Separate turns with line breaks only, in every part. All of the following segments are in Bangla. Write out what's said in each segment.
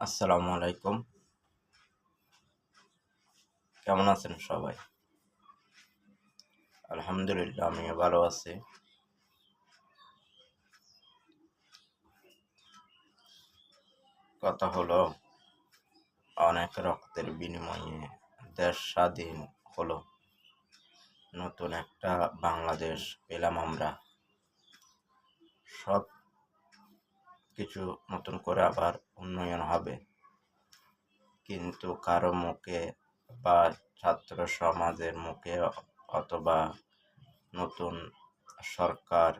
আসসালামু আলাইকুম। কেমন আছেন সবাই? আলহামদুলিল্লাহ, আমিও ভালো আছি। কথা হলো, অনেক রক্তের বিনিময়ে দেশ স্বাধীন হলো। নতুন একটা বাংলাদেশ পেলাম আমরা। সব কিছু নতুন করে আবার উন্নয়ন হবে। কিন্তু কারও মুখে বা ছাত্র সমাজের মুখে অথবা নতুন সরকার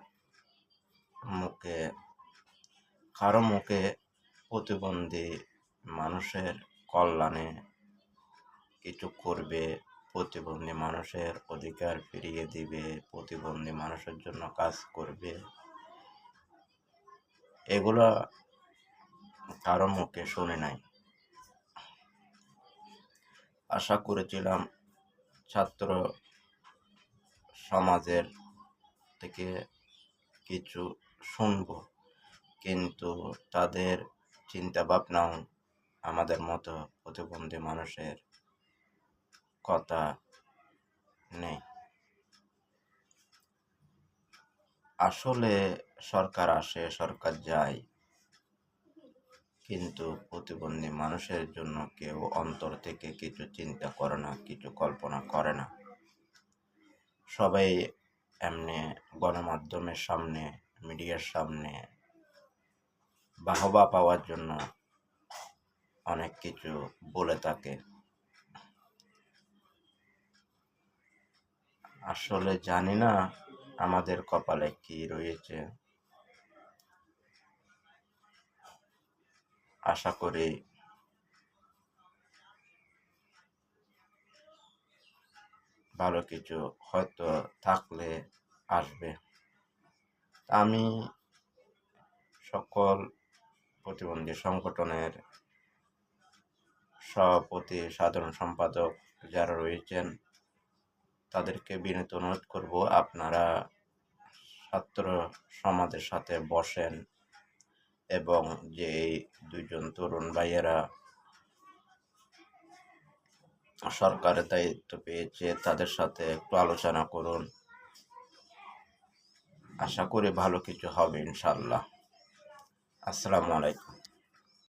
মুখে, কারও মুখে প্রতিবন্ধী মানুষের কল্যাণে কিছু করবে, প্রতিবন্ধী মানুষের অধিকার ফিরিয়ে দিবে, প্রতিবন্ধী মানুষের জন্য কাজ করবে। এগুলো কারও মুখে শুনে নাই। আশা করেছিলাম ছাত্র সমাজের থেকে কিছু শুনব, কিন্তু তাদের চিন্তা ভাবনাও আমাদের মতো প্রতিবন্ধী মানুষের কথা নেই। আসলে সরকার আসে, সরকার যায়। কিন্তু প্রতিবন্ধী মানুষের জন্য কেউ অন্তর থেকে কিছু চিন্তা করে না, কিছু কল্পনা করে না। সবাই এমনি গণমাধ্যমের সামনে, মিডিয়ার সামনে বাহবা পাওয়ার জন্য অনেক কিছু বলে থাকে। আসলে জানি না আমাদের কপালে কি রয়েছে? আশা করি ভালো কিছু হয়তো থাকলে আসবে। আমি সকল প্রতিবন্ধী সংগঠনের সভাপতি, সাধারণ সম্পাদক যারা রয়েছেন, তাদেরকে বিনীত অনুরোধ করব আপনারা ছাত্র সমাজের সাথে বসেন এবং যে এই দুইজন তরুণ ভাইয়েরা সরকারের দায়িত্ব পেয়েছে, তাদের সাথে একটু আলোচনা করুন। আশা করি ভালো কিছু হবে ইনশাল্লাহ আসসালামু আলাইকুম।